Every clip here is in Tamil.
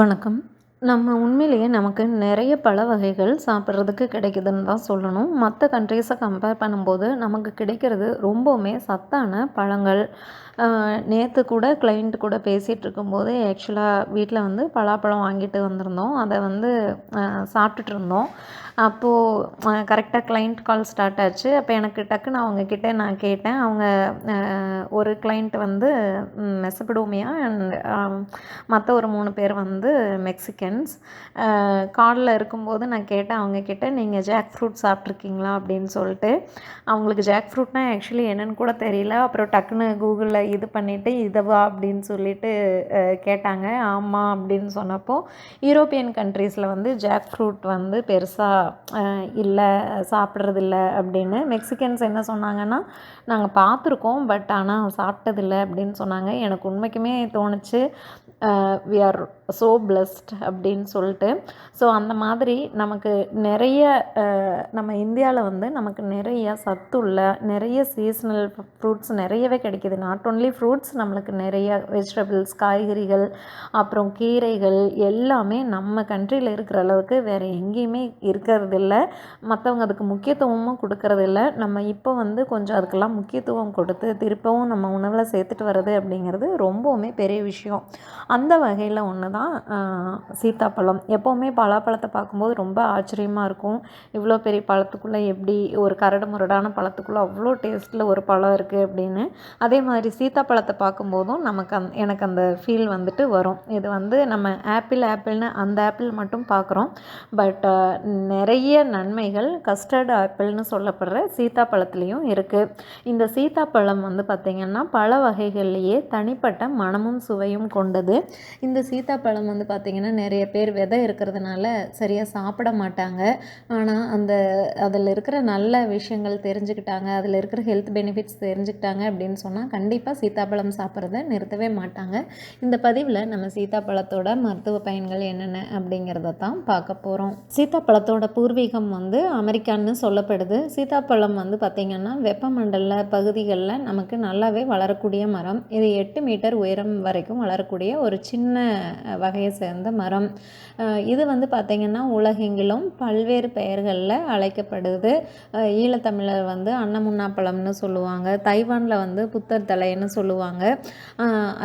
வணக்கம். நம்ம உண்மையிலேயே நமக்கு நிறைய பழ வகைகள் சாப்பிட்றதுக்கு கிடைக்குதுன்னு தான் சொல்லணும். மற்ற கண்ட்ரீஸை கம்பேர் பண்ணும்போது நமக்கு கிடைக்கிறது ரொம்பவுமே சத்தான பழங்கள். நேற்று கூட கிளைண்ட் கூட பேசிகிட்டு இருக்கும்போது ஆக்சுவலாக வீட்டில் வந்து பலாப்பழம் வாங்கிட்டு வந்திருந்தோம். அதை வந்து சாப்பிட்டுட்டு இருந்தோம். அப்போது கரெக்டாக கிளைண்ட் கால் ஸ்டார்ட் ஆச்சு. அப்போ எனக்கு டக்குன்னு அவங்கக்கிட்ட நான் கேட்டேன். அவங்க ஒரு கிளைண்ட் வந்து மெசபடோமியா அண்ட் மற்ற ஒரு மூணு பேர் வந்து மெக்சிகன்ஸ். காலில் இருக்கும்போது நான் கேட்டேன். அவங்கக்கிட்ட நீங்கள் ஜாக் ஃப்ரூட் சாப்பிட்ருக்கீங்களா அப்படின்னு சொல்லிட்டு. அவங்களுக்கு ஜாக் ஃப்ரூட்னால் ஆக்சுவலி என்னென்னு கூட தெரியல. அப்புறம் டக்குன்னு கூகுளில் இது பண்ணிவிட்டு இதுவா அப்படின்னு சொல்லிட்டு கேட்டாங்க. ஆமாம் அப்படின்னு சொன்னப்போ யூரோப்பியன் கண்ட்ரீஸில் வந்து ஜாக் ஃப்ரூட் வந்து பெருசாக இல்லை சாப்பிட்றதில்ல அப்படின்னு மெக்சிகன்ஸ் என்ன சொன்னாங்கன்னா நாங்கள் பார்த்துருக்கோம் பட் ஆனால் சாப்பிட்டதில்ல அப்படின்னு சொன்னாங்க. எனக்கு உண்மைக்குமே தோணுச்சு. வி ஆர் ஸோ பிளஸ்ட் அப்படின்னு சொல்லிட்டு. ஸோ அந்த மாதிரி நமக்கு நிறைய நம்ம இந்தியாவில் வந்து நமக்கு நிறைய சத்துள்ள நிறைய சீசனல் ஃப்ரூட்ஸ் நிறையவே கிடைக்கிது. நாட் ஓன்லி ஃப்ரூட்ஸ் நம்மளுக்கு நிறைய வெஜிடபிள்ஸ் காய்கறிகள் அப்புறம் கீரைகள் எல்லாமே நம்ம கண்ட்ரியில் இருக்கிற அளவுக்கு வேறு எங்கேயுமே பேசுகிறதில்ல மற்றவங்க அதுக்கு முக்கியத்துவமும் கொடுக்கறதில்ல. நம்ம இப்போ வந்து கொஞ்சம் அதுக்கெல்லாம் முக்கியத்துவம் கொடுத்து திருப்பவும் நம்ம உணவில் சேர்த்துட்டு வர்றது அப்படிங்கிறது ரொம்பவுமே பெரிய விஷயம். அந்த வகையில் ஒன்று தான் சீத்தாப்பழம். எப்போவுமே பலாப்பழத்தை பார்க்கும்போது ரொம்ப ஆச்சரியமாக இருக்கும். இவ்வளோ பெரிய பழத்துக்குள்ளே எப்படி ஒரு கரடு முரடான பழத்துக்குள்ளே அவ்வளோ டேஸ்ட்டில் ஒரு பழம் இருக்குது அப்படின்னு. அதே மாதிரி சீத்தாப்பழத்தை பார்க்கும்போதும் நமக்கு அந் எனக்கு அந்த ஃபீல் வந்துட்டு வரும். இது வந்து நம்ம ஆப்பிள் ஆப்பிள்னு அந்த ஆப்பிள் மட்டும் பார்க்குறோம். பட் நிறைய நன்மைகள் கஸ்டர்ட் ஆப்பிள்னு சொல்லப்படுற சீத்தாப்பழத்துலேயும் இருக்குது இந்த சீத்தாப்பழம் வந்து பார்த்திங்கன்னா பல வகைகள்லேயே தனிப்பட்ட மனமும் சுவையும் கொண்டது. இந்த சீத்தாப்பழம் வந்து பார்த்திங்கன்னா நிறைய பேர் விதை இருக்கிறதுனால சரியாக சாப்பிட மாட்டாங்க. ஆனால் அந்த அதில் இருக்கிற நல்ல விஷயங்கள் தெரிஞ்சுக்கிட்டாங்க அதில் இருக்கிற ஹெல்த் பெனிஃபிட்ஸ் தெரிஞ்சுக்கிட்டாங்க அப்படின்னு சொன்னால் கண்டிப்பாக சீத்தாப்பழம் சாப்பிட்றத நிறுத்தவே மாட்டாங்க. இந்த பதிவில் நம்ம சீத்தாப்பழத்தோட மருத்துவ பயன்கள் என்னென்ன அப்படிங்கிறத தான் பார்க்க போகிறோம் சீத்தாப்பழத்தோட பூர்வீகம் வந்து அமெரிக்கான்னு சொல்லப்படுது. சீத்தாப்பழம் வந்து பார்த்திங்கன்னா வெப்பமண்டல பகுதிகளில் நமக்கு நல்லாவே வளரக்கூடிய மரம். இது எட்டு மீட்டர் உயரம் வரைக்கும் வளரக்கூடிய ஒரு சின்ன வகையை சேர்ந்த மரம். இது வந்து பார்த்திங்கன்னா உலகெங்கிலும் பல்வேறு பெயர்களில் அழைக்கப்படுது. ஈழத்தமிழர் வந்து அன்னமுன்னா பழம்னு சொல்லுவாங்க. தைவானில் வந்து புத்தர் தலைன்னு சொல்லுவாங்க.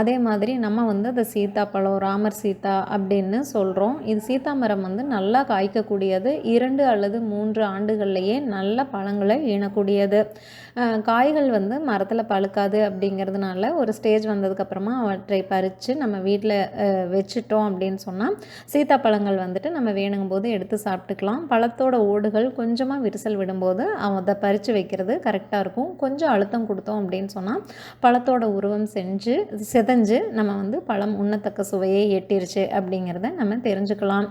அதே மாதிரி நம்ம வந்து அதை சீத்தாப்பழம் ராமர் சீதா அப்படின்னு சொல்கிறோம் இது சீதா மரம் வந்து நல்லா காய்க்கக்கூடியது. இரண்டு அல்லது மூன்று ஆண்டுகள்லேயே நல்ல பழங்களை ஈனக்கூடியது காய்கள் வந்து மரத்தில் பழுக்காது அப்படிங்கிறதுனால ஒரு ஸ்டேஜ் வந்ததுக்கப்புறமா அவற்றை பறித்து நம்ம வீட்டில் வச்சுட்டோம் அப்படின்னு சொன்னால் சீத்தாப்பழங்கள் வந்துட்டு நம்ம வேணுங்கும் போது எடுத்து சாப்பிட்டுக்கலாம். பழத்தோட ஓடுகள் கொஞ்சமாக விரிசல் விடும்போது அதை பறித்து வைக்கிறது கரெக்டாக இருக்கும். கொஞ்சம் அழுத்தம் கொடுத்தோம் அப்படின்னு சொன்னால் பழத்தோட உருவம் செஞ்சு செதஞ்சு நம்ம வந்து பழம் உண்ணத்தக்க சுவையை எட்டிருச்சு அப்படிங்கிறத நம்ம தெரிஞ்சுக்கலாம்.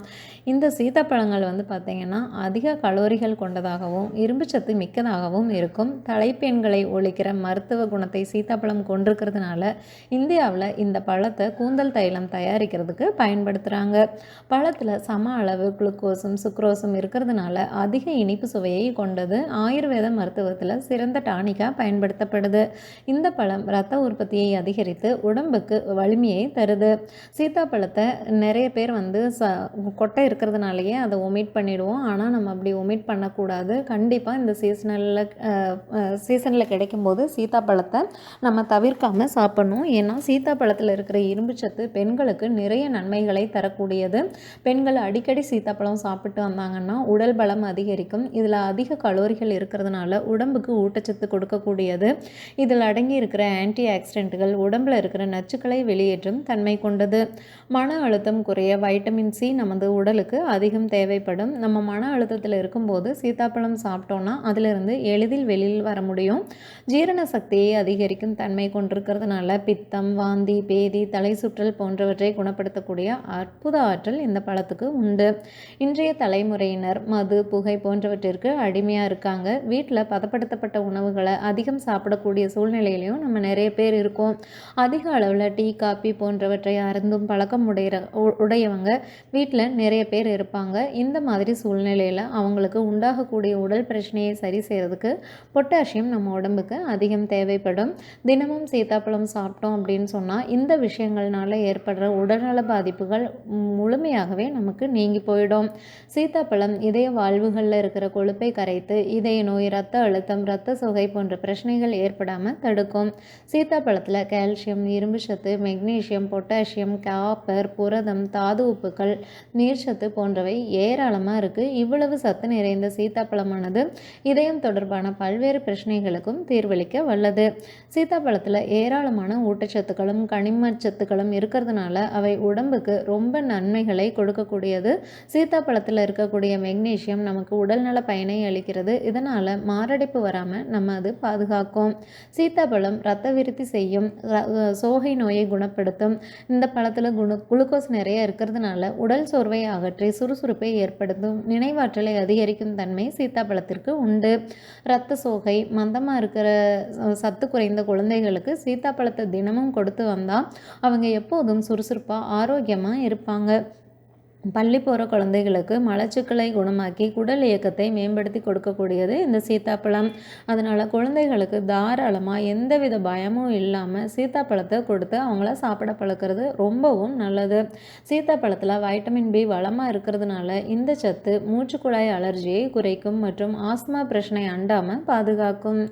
இந்த சீத்தாப்பழங்கள் வந்து பார்த்திங்கன்னா அதிக கலோரிகள் கொண்டதாகவும் இரும்புச்சத்து மிக்கதாகவும் இருக்கும். தலைப்பெண்களை ஒழிக்கிற மருத்துவ குணத்தை சீத்தாப்பழம் கொண்டிருக்கிறதுனால இந்தியாவில் இந்த பழத்தை கூந்தல் தைலம் தயாரிக்கிறதுக்கு பயன்படுத்துகிறாங்க பழத்தில் சம அளவு குளுக்கோஸும் சுக்ரோஸும் இருக்கிறதுனால அதிக இனிப்பு சுவையை கொண்டது ஆயுர்வேத மருத்துவத்தில் சிறந்த டானிக்காக பயன்படுத்தப்படுது. இந்த பழம் ரத்த உற்பத்தியை அதிகரித்து உடம்புக்கு வலிமையை தருது. சீத்தாப்பழத்தை நிறைய பேர் வந்து ச கொட்டை இருக்கிறதுனாலேயே அதை ஒமிட் பண்ணிடுவோம் ஆனால் நம்ம அப்படி ஒமிட் பண்ணக்கூடாது. கண்டிப்பாக இந்த சீசனில் சீசனில் கிடைக்கும்போது சீத்தாப்பழத்தை நம்ம தவிர்க்காமல் சாப்பிட்ணும். ஏன்னா சீத்தாப்பழத்தில் இருக்கிற இரும்பு சத்து பெண்களுக்கு நிறைய நன்மைகளை தரக்கூடியது. பெண்கள் அடிக்கடி சீத்தாப்பழம் சாப்பிட்டு வந்தாங்கன்னா உடல் பலம் அதிகரிக்கும். இதில் அதிக கலோரிகள் இருக்கிறதுனால உடம்புக்கு ஊட்டச்சத்து கொடுக்கக்கூடியது. இதில் அடங்கி இருக்கிற ஆன்டி ஆக்சிடென்ட்டுகள் உடம்பில் இருக்கிற நச்சுக்களை வெளியேற்றும் தன்மை கொண்டது. மன அழுத்தம் குறைய வைட்டமின் சி நமது உடலுக்கு அதிகம் தேவைப்படும். நம்ம மன அழுத்தத்தில் இருக்கும்போது சீத்தாப்பழம் சாப்பிட்டோன்னா அதிலிருந்து எளிதில் வெளியில் வர முடியும். ஜீரண சக்தியை அதிகரிக்கும் தன்மை கொண்டிருக்கிறதுனால பித்தம் வாந்தி பேதி தலை சுற்றல் போன்றவற்றை குணப்படுத்தக்கூடிய அற்புத ஆற்றல் இந்த பழத்துக்கு உண்டு. இன்றைய தலைமுறையினர் மது புகை போன்றவற்றிற்கு அடிமையாக இருக்காங்க. வீட்டில் பதப்படுத்தப்பட்ட உணவுகளை அதிகம் சாப்பிடக்கூடிய சூழ்நிலையிலையும் நம்ம நிறைய பேர் இருக்கோம். அதிக அளவில் டீ காப்பி போன்றவற்றை அருந்தும் பழக்கம் உடைய உடையவங்க வீட்டில் நிறைய பேர் இருப்பாங்க. இந்த மாதிரி சூழ்நிலையில் அவங்களுக்கு உண்டாகக்கூடிய உடல் பிரச்சனையை சரி செய்கிறதுக்கு பொட்டாசியம் நம்ம உடம்புக்கு அதிகம் தேவைப்படும். தினமும் சீத்தாப்பழம் சாப்பிட்டோம் அப்படின்னு சொன்னால் இந்த விஷயங்கள்னால ஏற்படுற உடல்நல பாதிப்புகள் முழுமையாகவே நமக்கு நீங்கி போயிடும். சீத்தாப்பழம் இதய வாழ்வுகளில் இருக்கிற கொழுப்பை கரைத்து இதய நோய் ரத்த அழுத்தம் ரத்த சுகை போன்ற பிரச்சனைகள் ஏற்படாமல் தடுக்கும். சீத்தாப்பழத்தில் கால்சியம் இரும்பு சத்து மெக்னீசியம் பொட்டாசியம் காப்பர் புரதம் தாது உப்புக்கள் நீர்ச்சத்து போன்றவை ஏராளமாக இருக்குது இவ்வளவு சத்து நிறைந்த சீத்தாப்பழமானது இதயம் தொடர்பான பல்வேறு பிரச்சனைகளுக்கும் தீர்வளிக்க வல்லது. சீத்தாப்பழத்தில் ஏராளமான ஊட்டச்சத்துக்களும் கனிமச்சத்துக்களும் இருக்கிறதுனால அவை உடம்புக்கு ரொம்ப நன்மைகளை கொடுக்கக்கூடியது. சீத்தாப்பழத்தில் இருக்கக்கூடிய மெக்னீசியம் நமக்கு உடல்நல பயனை அளிக்கிறது. இதனால் மாரடைப்பு வராமல் நம்ம அது பாதுகாக்கும். சீத்தாப்பழம் ரத்த விருத்தி செய்யும் சோகை நோயை குணப்படுத்தும். இந்த பழத்தில் குணு குளுக்கோஸ் நிறைய இருக்கிறதுனால உடல் சோர்வை அகற்றி சுறுசுறுப்பை ஏற்படுத்தும். நினைவாற்றலை அதிகரிக்கும் தன்மை சீத்தாப்பழத்திற்கு உண்டு. இரத்த சோகை மந்தமாக இருக்கிற சத்து குறைந்த குழந்தைகளுக்கு சீத்தாப்பழத்தை தினமும் கொடுத்து வந்தால் அவங்க எப்போதும் சுறுசுறுப்பாக ஆரோக்கியமாக இருப்பாங்க. பள்ளி போகிற குழந்தைகளுக்கு மலச்சிக்கலை குணமாக்கி குடல் இயக்கத்தை மேம்படுத்தி கொடுக்கக்கூடியது இந்த சீத்தாப்பழம். அதனால் குழந்தைகளுக்கு தாராளமாக எந்தவித பயமும் இல்லாமல் சீத்தாப்பழத்தை கொடுத்து அவங்கள சாப்பிட பழக்கிறது ரொம்பவும் நல்லது. சீத்தாப்பழத்தில் வைட்டமின் பி வளமாக இருக்கிறதுனால இந்த சத்து மூச்சுக்குழாய் அலர்ஜியை குறைக்கும் மற்றும் ஆஸ்மா பிரச்சனை அண்டாமல் பாதுகாக்கும்.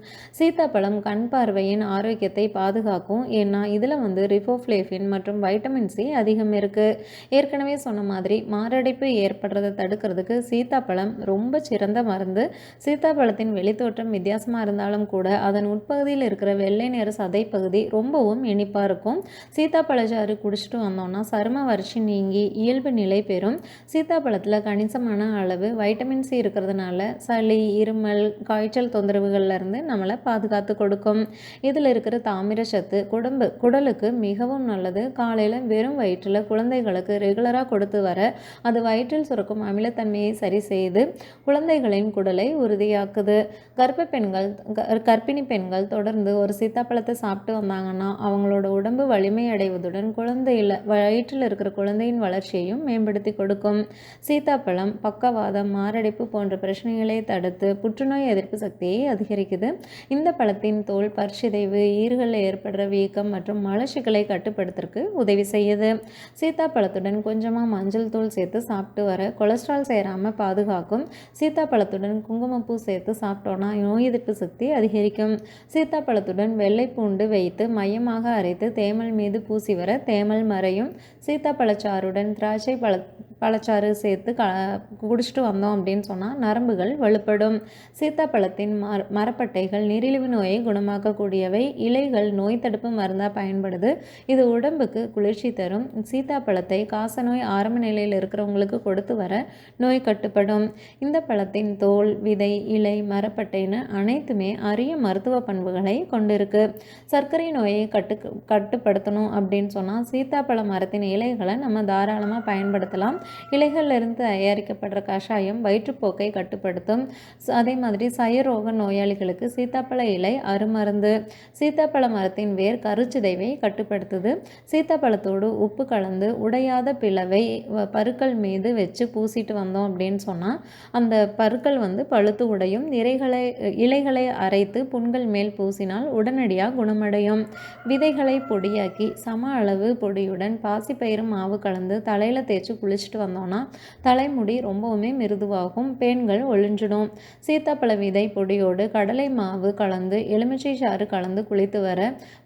சீத்தாப்பழம் கண் பார்வையின் ஆரோக்கியத்தை பாதுகாக்கும். ஏன்னா இதில் வந்து ரிஃபோஃப்ளேஃபின் மற்றும் வைட்டமின் சி அதிகம் இருக்குது ஏற்கனவே சொன்ன மாதிரி மாதிரி மாரடைப்பு ஏற்படுறதை தடுக்கிறதுக்கு சீத்தாப்பழம் ரொம்ப சிறந்த மருந்து. சீத்தாப்பழத்தின் வெளித்தோற்றம் வித்தியாசமாக இருந்தாலும் கூட அதன் உட்பகுதியில் இருக்கிற வெள்ளை நிற சதை பகுதி ரொம்பவும் இனிப்பாக இருக்கும். சீத்தாப்பழச்சாறு குடிச்சிட்டு வந்தோம்னா சரும வறட்சி நீங்கி இயல்பு நிலை பெறும். சீத்தாப்பழத்தில் கணிசமான அளவு வைட்டமின் சி இருக்கிறதுனால சளி இருமல் காய்ச்சல் தொந்தரவுகள்லேருந்து நம்மளை பாதுகாத்து கொடுக்கும். இதில் இருக்கிற தாமிர சத்து குடம்பு குடலுக்கு மிகவும் நல்லது. காலையில் வெறும் வயிற்றில் குழந்தைகளுக்கு ரெகுலராக கொடுத்து வர அது வயிற்றில் சுரக்கும் அமிலத்தன்மையை சரி செய்து குழந்தைகளின் குடலை உறுதியாக்குது. கர்ப்ப பெண்கள் கர்ப்பிணி பெண்கள் தொடர்ந்து ஒரு சீத்தாப்பழத்தை சாப்பிட்டு வந்தாங்கன்னா அவங்களோட உடம்பு வலிமை அடைவதுடன் குழந்தையில் வயிற்றில் இருக்கிற குழந்தையின் வளர்ச்சியையும் மேம்படுத்தி கொடுக்கும். சீத்தாப்பழம் பக்கவாதம் மாரடைப்பு போன்ற பிரச்சனைகளை தடுத்து புற்றுநோய் எதிர்ப்பு சக்தியை அதிகரிக்குது. இந்த பழத்தின் தோல் பற்சிதைவு ஈறுகளில் ஏற்படுற வீக்கம் மற்றும் மலர்ச்சிகளை கட்டுப்படுத்துறதுக்கு உதவி செய்யுது. சீத்தாப்பழத்துடன் கொஞ்சமாக மஞ்சள் தூள் சேர்த்து சாப்பிட்டு வர. கொலஸ்ட்ரால் சேராமல் பாதுகாக்கும். சீத்தாப்பழத்துடன் குங்குமப்பூ சேர்த்து சாப்பிட்டோன்னா நோய் எதிர்ப்பு சக்தி அதிகரிக்கும். சீத்தாப்பழத்துடன் வெள்ளை பூண்டு வைத்து மையமாக அரைத்து தேமல் மீது பூசி வர தேமல் மறையும். சீத்தாப்பழச்சாறுடன் திராட்சை பழ பழச்சாறு சேர்த்து க குடிச்சிட்டு வந்தோம் அப்படின்னு சொன்னால் நரம்புகள் வலுப்படும். சீத்தாப்பழத்தின் மர மரப்பட்டைகள் நீரிழிவு நோயை குணமாக்கக்கூடியவை. இலைகள் நோய் தடுப்பு மருந்தாக பயன்படுது. இது உடம்புக்கு குளிர்ச்சி தரும். சீத்தாப்பழத்தை காசநோய் ஆரம்ப நிலையில் இருக்கிறவங்களுக்கு கொடுத்து வர நோய் கட்டுப்படும். இந்த பழத்தின் தோல் விதை இலை மரப்பட்டைன்னு அனைத்துமே அரிய மருத்துவ பண்புகளை கொண்டிருக்கு. சர்க்கரை நோயை கட்டு கட்டுப்படுத்தணும் அப்படின்னு சொன்னால் சீத்தாப்பழ மரத்தின் இலைகளை நம்ம தாராளமாக பயன்படுத்தலாம். இலைகளிலிருந்து தயாரிக்கப்படுற கஷாயம் வயிற்றுப்போக்கை கட்டுப்படுத்தும். அதே மாதிரி சயரோக நோயாளிகளுக்கு சீத்தாப்பழ இலை அருமருந்து. சீத்தாப்பழ மரத்தின் வேர் கருச்சிதைவை கட்டுப்படுத்துது. சீத்தாப்பழத்தோடு உப்பு கலந்து உடையாத பிளவை பருக்கள் மீது வச்சு பூசிட்டு வந்தோம் அப்படின்னு சொன்னால் அந்த பருக்கள் வந்து பழுத்து உடையும். இலைகளை இலைகளை அரைத்து புண்கள் மேல் பூசினால் உடனடியாக குணமடையும். விதைகளை பொடியாக்கி சம அளவு பொடியுடன் பாசிப்பயிறு மாவு கலந்து தலையில் தேய்ச்சி குளிச்சுட்டு குளிச்சுட்டு வந்தோம்னா தலைமுடி ரொம்பவுமே மிருதுவாகும் பெண்கள் ஒழிஞ்சிடும் சீத்தாப்பழ விதை பொடியோடு கடலை மாவு கலந்து எலுமிச்சை சாறு கலந்து குளித்து வர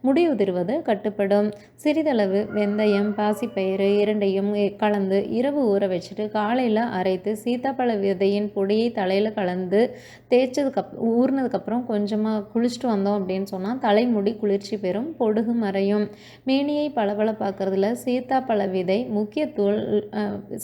முடி உதிர்வது கட்டுப்படும். சிறிதளவு வெந்தயம் பாசிப்பயிறு இரண்டையும் கலந்து இரவு ஊற வச்சுட்டு காலையில் அரைத்து சீத்தாப்பழ விதையின் பொடியை தலையில் கலந்து தேய்ச்சதுக்கு ஊறினதுக்கப்புறம் கொஞ்சமாக குளிச்சுட்டு வந்தோம் அப்படின்னு சொன்னால் தலைமுடி குளிர்ச்சி பெறும் பொடுகு மறையும். மேனியை பளபள பார்க்குறதுல சீத்தாப்பழ விதை முக்கிய தூள்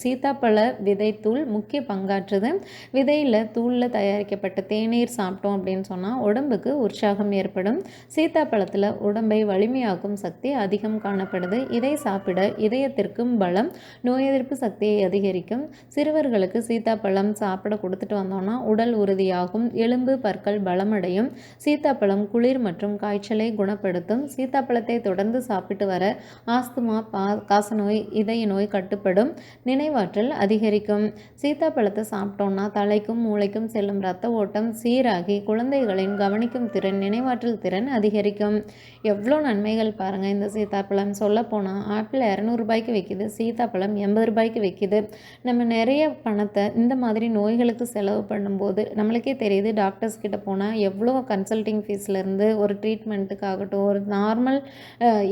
சீத்தாப்பழ விதைத்தூள் முக்கிய பங்காற்றுது. விதையில் தூளில் தயாரிக்கப்பட்ட தேநீர் சாப்பிட்டோம் அப்படின்னு சொன்னால் உடம்புக்கு உற்சாகம் ஏற்படும். சீத்தாப்பழத்தில் உடம்பை வலிமையாக்கும் சக்தி அதிகம் காணப்படுது. இதை சாப்பிட இதயத்திற்கும் பலம் நோய் எதிர்ப்பு சக்தியை அதிகரிக்கும். சிறுவர்களுக்கு சீத்தாப்பழம் சாப்பிட கொடுத்துட்டு வந்தோம்னா உடல் உறுதியாகும் எலும்பு பற்கள் பலமடையும். சீத்தாப்பழம் குளிர் மற்றும் காய்ச்சலை குணப்படுத்தும். சீத்தாப்பழத்தை தொடர்ந்து சாப்பிட்டு வர ஆஸ்துமா பா காசநோய் இதய நோய் கட்டுப்படும். நினை நினைவாற்றல் அதிகரிக்கும். சீத்தாப்பழத்தை சாப்பிட்டோம்னா தலைக்கும் மூளைக்கும் செல்லும் இரத்த ஓட்டம் சீராகி குழந்தைகளின் கவனிக்கும் திறன் நினைவாற்றல் திறன் அதிகரிக்கும். எவ்வளோ நன்மைகள் பாருங்கள் இந்த சீத்தாப்பழம். சொல்லப்போனால் ஆப்பிள் இரநூறுபாய்க்கு விற்கிது சீத்தாப்பழம் எண்பது ரூபாய்க்கு விற்கிது நம்ம நிறைய பணத்தை இந்த மாதிரி நோய்களுக்கு செலவு பண்ணும்போது நம்மளுக்கே தெரியுது டாக்டர்ஸ் கிட்ட போனால் எவ்வளோ கன்சல்டிங் ஃபீஸ்லேருந்து ஒரு ட்ரீட்மெண்ட்டுக்காகட்டும் ஒரு நார்மல்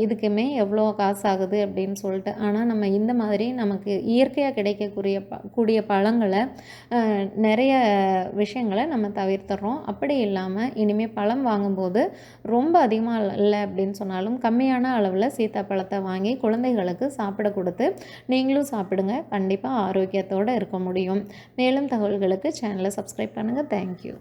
இதுக்குமே எவ்வளோ காசு ஆகுது அப்படின்னு சொல்லிட்டு. ஆனால் நம்ம இந்த மாதிரி நமக்கு இயற்கை இயற்கையாக கிடைக்கக்கூடிய ப கூடிய பழங்களை நிறைய விஷயங்களை நம்ம தவிர்த்துறோம். அப்படி இல்லாமல் இனிமேல் பழம் வாங்கும்போது ரொம்ப அதிகமாக இல்லை அப்படின்னு சொன்னாலும் கம்மியான அளவில் சீத்தாப்பழத்தை வாங்கி குழந்தைகளுக்கு சாப்பிட கொடுத்து நீங்களும் சாப்பிடுங்க. கண்டிப்பாக ஆரோக்கியத்தோடு இருக்க முடியும். மேலும் தகவல்களுக்கு சேனலை சப்ஸ்கிரைப் பண்ணுங்கள் தேங்க்யூ